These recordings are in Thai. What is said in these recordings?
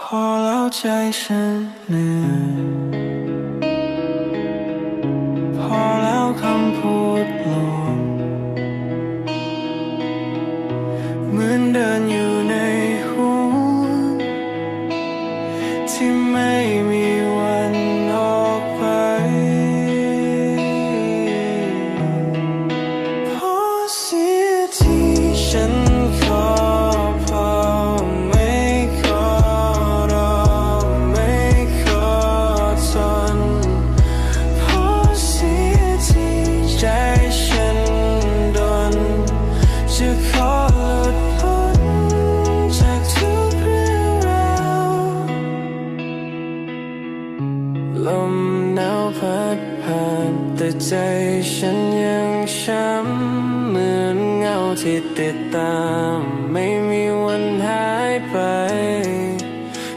พอแล้วใจฉันเหนื่อยพอแล้วคำพูดหลงเหมือนเดินอยู่ในหัวที่ไม่มีวันออกไปพราะเสียที่ฉัน ลมหนาวพัดผ่านแต่ใจฉันยังช้ำเหมือนเงาที่ติดตาม ไม่มีวันหายไป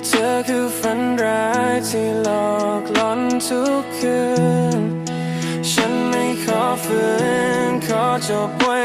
เธอคือฝันร้ายที่หลอกหลอนทุกคืน ฉันไม่ขอฝืนขอจบไว้